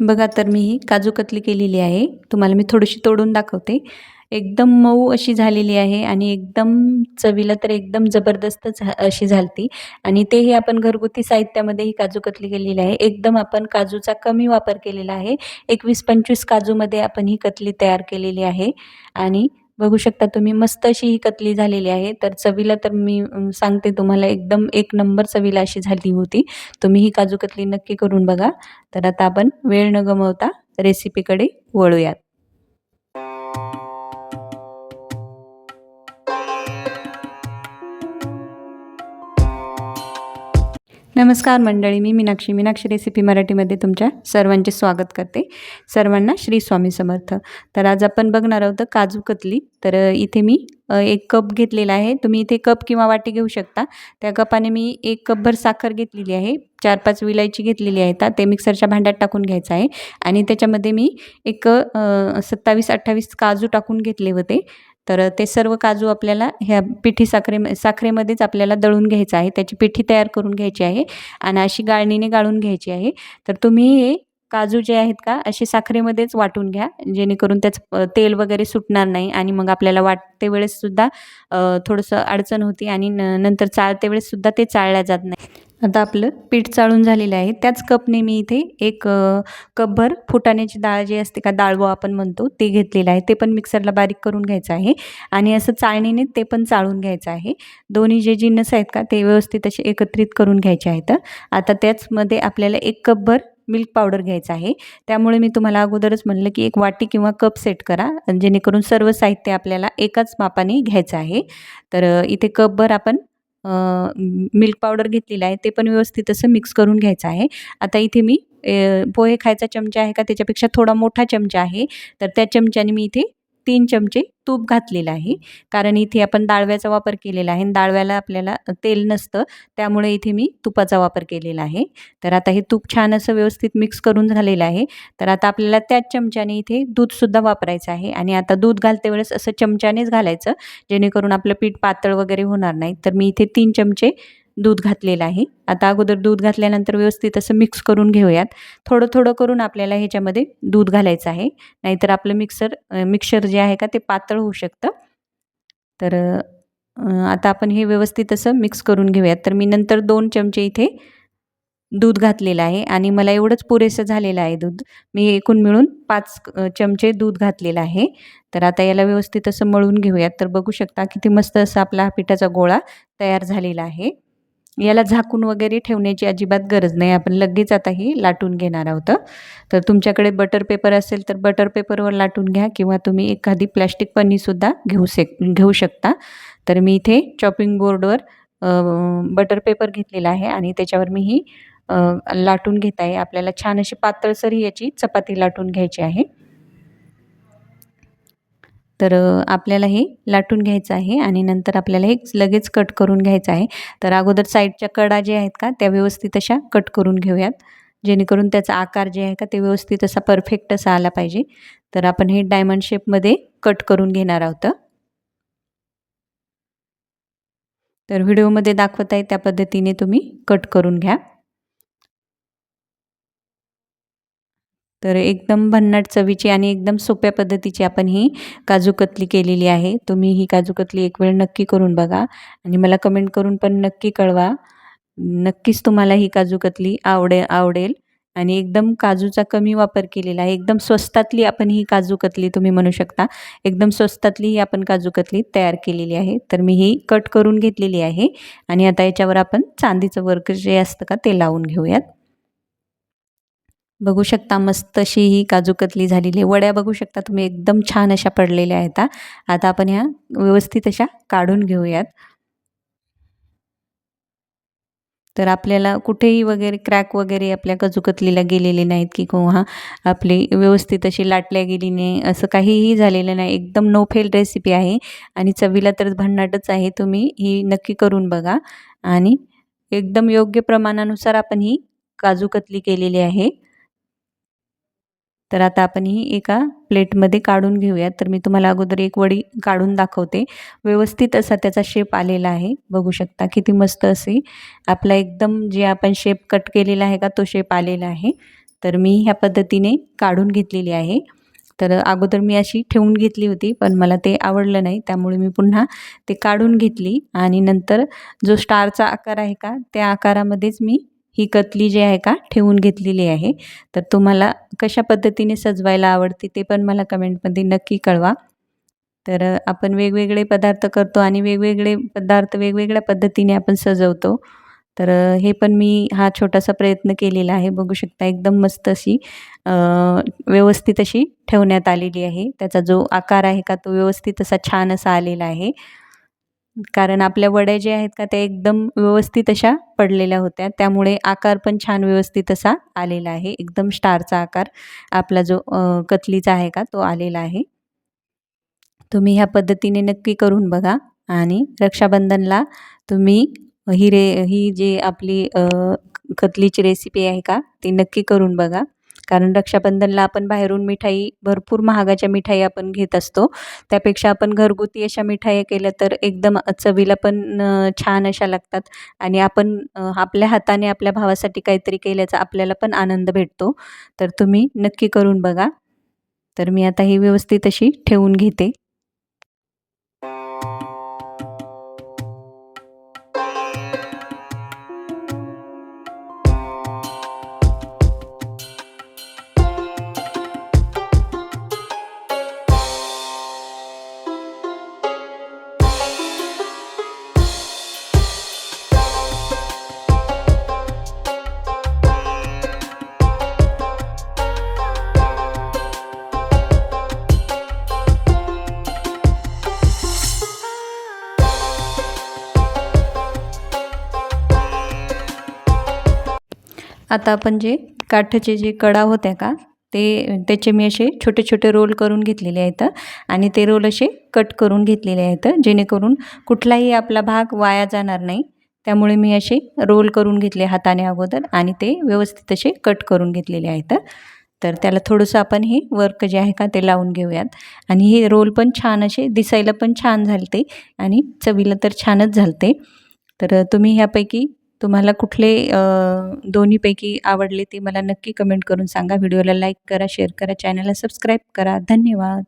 बघा तर मी ही काजू कतली केलेली आहे. तुम्हाला मी थोडीशी तोडून दाखवते. एकदम मऊ अशी झालेली आहे आणि एकदम चवीला तर एकदम जबरदस्त झा अशी झालती. आणि तेही आपण घरगुती साहित्यामध्ये ही काजू कतली केलेली आहे. एकदम आपण काजूचा कमी वापर केलेला आहे. एकवीस पंचवीस काजूमध्ये आपण ही कतली तयार केलेली आहे. आणि बघू शकता तुम्ही मस्त अशी ही कतली झालेली आहे. तर चवीला तर मी सांगते तुम्हाला एकदम एक नंबर चवीला अशी झाली होती. तुम्ही ही काजू कतली नक्की करून बघा. तर आता आपण वेळ न गमवता रेसिपीकडे वळूयात. नमस्कार मंडळी मी मीनाक्षी. मीनाक्षी रेसिपी मराठीमध्ये तुमच्या सर्वांचे स्वागत करते. सर्वांना श्री स्वामी समर्थ. तर आज आपण बघणार आहोत काजू कतली. तर इथे मी एक कप घेतलेला आहे. तुम्ही इथे कप किंवा वाटी घेऊ शकता. त्या कपाने मी एक कपभर साखर घेतलेली आहे. चार पाच विलायची घेतलेली आहे. ता ते मिक्सरच्या भांड्यात टाकून घ्यायचं आहे. आणि त्याच्यामध्ये मी एक सत्तावीस अठ्ठावीस काजू टाकून घेतले होते. तर ते सर्व काजू आपल्याला ह्या पिठी साखरे साखरेमध्येच आपल्याला दळून घ्यायचं आहे. त्याची पिठी तयार करून घ्यायची आहे आणि अशी गाळणीने गाळून घ्यायची आहे. तर तुम्ही हे काजू जे आहेत का असे साखरेमध्येच वाटून घ्या जेणेकरून त्याचं तेल वगैरे सुटणार नाही आणि मग आपल्याला वाटते वेळेससुद्धा थोडंसं अडचण होती आणि न नंतर चाळते वेळेससुद्धा ते चाळल्या जात नाही. आता आपलं पीठ चाळून झालेलं आहे. त्याच कपने मी इथे एक कपभर फुटाण्याची डाळ जी असते का डाळवं आपण म्हणतो ते घेतलेलं आहे. ते पण मिक्सरला बारीक करून घ्यायचं आहे आणि असं चाळणीने ते पण चाळून घ्यायचं आहे. दोन्ही जे जिन्नस आहेत का ते व्यवस्थित असे एकत्रित करून घ्यायचे आहेत. आता त्याचमध्ये आपल्याला एक कपभर मिल्क पावडर घ्यायचं आहे. त्यामुळे मी तुम्हाला अगोदरच म्हणलं की एक वाटी किंवा कप सेट करा. जेणेकरून सर्व साहित्य आपल्याला एकाच मापाने घ्यायचं आहे. तर इथे कपभर आपण मिल्क पावडर घेतलेलं आहे ते पण व्यवस्थित असं मिक्स करून घ्यायचं आहे. आता इथे मी पोहे खायचा चमचा आहे का? त्याच्यापेक्षा थोडा मोठा चमचा आहे. तर त्या चमच्याने मी इथे तीन चमचे तूप घातलेलं आहे. कारण इथे आपण डाळव्याचा वापर केलेला आहे आणि डाळव्याला आपल्याला तेल नसतं त्यामुळे इथे मी तुपाचा वापर केलेला आहे. तर आता हे तूप छान असं व्यवस्थित मिक्स करून झालेलं आहे. तर आता आपल्याला त्याच चमच्याने इथे दूधसुद्धा वापरायचं आहे आणि आता दूध घालते वेळेस असं चमच्यानेच घालायचं जेणेकरून आपलं पीठ पातळ वगैरे होणार नाही. तर मी इथे तीन चमचे दूध घातलेलं आहे. आता अगोदर दूध घातल्यानंतर व्यवस्थित असं मिक्स करून घेऊयात. थोडं थोडं करून आपल्याला ह्याच्यामध्ये दूध घालायचं आहे. नाहीतर आपलं मिक्सर मिक्सर जे आहे का ते पातळ होऊ शकतं. तर आता आपण हे व्यवस्थित असं मिक्स करून घेऊयात. तर मी नंतर दोन चमचे इथे दूध घातलेलं आहे आणि मला एवढंच पुरेसं झालेलं आहे दूध. मी एकूण मिळून पाच चमचे दूध घातलेलं आहे. तर आता याला व्यवस्थित असं मळून घेऊयात. तर बघू शकता किती मस्त असा आपला हा पिठाचा गोळा तयार झालेला आहे. याला झाकून वगैरे ठेवण्याची अजिबात गरज नाही. आपण लगेच आता ही लाटून घेणार आहोत तर तुमच्याकडे बटर पेपर असेल तर बटर पेपरवर लाटून घ्या किंवा तुम्ही एखादी प्लॅस्टिक पन्नीसुद्धा घेऊ शक घेऊ शकता. तर मी इथे चॉपिंग बोर्डवर बटर पेपर घेतलेला आहे आणि त्याच्यावर मी ही लाटून घेत आहे. आपल्याला छान अशी पातळसर याची चपाती लाटून घ्यायची आहे. तर आपल्याला हे लाटून घ्यायचं आहे आणि नंतर आपल्याला हे लगेच कट करून घ्यायचं आहे. तर अगोदर साईडच्या कडा जे आहेत का त्या व्यवस्थित अशा कट करून घेऊयात. जेणेकरून त्याचा आकार जे आहे का ते व्यवस्थित असा परफेक्ट असा आला पाहिजे. तर आपण हे डायमंड शेपमध्ये कट करून घेणार आहोत. तर व्हिडिओमध्ये दाखवत आहे त्या पद्धतीने तुम्ही कट करून घ्या. तर एकदम भन्नाट चवीची आणि एकदम सोप्या पद्धतीची आपण ही काजू कतली केलेली आहे. तुम्ही ही काजू कतली एक वेळ नक्की करून बघा आणि मला कमेंट करून पण नक्की कळवा. नक्कीच तुम्हाला ही काजू कतली आवडे आवडेल आणि एकदम काजूचा कमी वापर केलेला आहे. एकदम स्वस्तातली आपण ही काजू कतली तुम्ही म्हणू शकता. एकदम स्वस्तातली ही आपण काजू कतली तयार केलेली आहे. तर मी ही कट करून घेतलेली आहे आणि आता याच्यावर आपण चांदीचं वर्क जे असतं का ते लावून घेऊयात. बघू शकता मस्त अशी ही काजू कतली झालेली आहे. वड्या बघू शकता तुम्ही एकदम छान अशा पडलेल्या आहेत आता आपण ह्या व्यवस्थित अशा काढून घेऊयात. तर आपल्याला कुठेही वगैरे क्रॅक वगैरे आपल्या काजूकतलीला गेलेले नाहीत की किंवा आपली व्यवस्थित अशी लाटल्या गेली नाही असं काहीही झालेलं नाही. एकदम नो फेल रेसिपी आहे आणि चवीला तर भन्नाटच आहे. तुम्ही ही नक्की करून बघा आणि एकदम योग्य प्रमाणानुसार आपण ही काजूकतली केलेली आहे. तर आता आपण ही एका प्लेटमध्ये काढून घेऊयात. तर मी तुम्हाला अगोदर एक वडी काढून दाखवते. व्यवस्थित असा त्याचा शेप आलेला आहे. बघू शकता किती मस्त असे आपला एकदम जे आपण शेप कट केलेला आहे का तो शेप आलेला आहे. तर मी ह्या पद्धतीने काढून घेतलेली आहे. तर अगोदर मी अशी ठेवून घेतली होती पण मला ते आवडलं नाही. त्यामुळे मी पुन्हा ते काढून घेतली आणि नंतर जो स्टारचा आकार आहे का त्या आकारामध्येच मी ही कतली जी आहे का ठेवून घेतलेली आहे. तर तुम्हाला कशा पद्धतीने सजवायला आवडते ते पण मला कमेंटमध्ये नक्की कळवा. तर आपण वेगवेगळे पदार्थ करतो आणि वेगवेगळे पदार्थ वेगवेगळ्या पद्धतीने आपण सजवतो. तर हे पण मी हा छोटासा प्रयत्न केलेला आहे. बघू शकता एकदम मस्त अशी व्यवस्थित अशी ठेवण्यात आलेली आहे. त्याचा जो आकार आहे का तो व्यवस्थित असा छान असा आलेला आहे. कारण आपल्या वड्या ज्या आहेत का त्या एकदम व्यवस्थित अशा पडलेल्या होत्या. त्यामुळे आकार पण छान व्यवस्थित असा आलेला आहे. एकदम स्टारचा आकार आपला जो कतलीचा आहे का तो आलेला आहे. तुम्ही ह्या पद्धतीने नक्की करून बघा आणि रक्षाबंधनला तुम्ही ही रे ही जी आपली कतलीची रेसिपी आहे का ती नक्की करून बघा. कारण रक्षाबंधनला आपण बाहेरून मिठाई भरपूर महागाच्या मिठाई आपण घेत असतो. त्यापेक्षा आपण घरगुती अशा मिठाई केल्या तर एकदम चवीला पण छान अशा लागतात. आणि आपण आपल्या हाताने आपल्या भावासाठी काहीतरी केल्याचा आपल्याला पण आनंद भेटतो. तर तुम्ही नक्की करून बघा. तर मी आता ही व्यवस्थित अशी ठेवून घेते. आता आपण जे काठाचे जे कडा होत्या का ते त्याचे मी असे छोटे छोटे रोल करून घेतलेले आहेत. आणि ते रोल असे कट करून घेतलेले आहेत जेणेकरून कुठलाही आपला भाग वाया जाणार नाही. त्यामुळे मी असे रोल करून घेतले हाताने अगोदर आणि ते व्यवस्थित असे कट करून घेतलेले आहेत. तर त्याला थोडंसं आपण हे वर्क जे आहे का ते लावून घेऊयात. आणि हे रोल पण छान असे दिसायला पण छान झालते आणि चवीला तर छानच झालते. तर तुम्ही ह्यापैकी तुम्हाला कुठले दोन्हीपैकी आवडले ते मला नक्की कमेंट करून सांगा. व्हिडिओला लाईक करा शेअर करा चॅनलला सबस्क्राईब करा. धन्यवाद.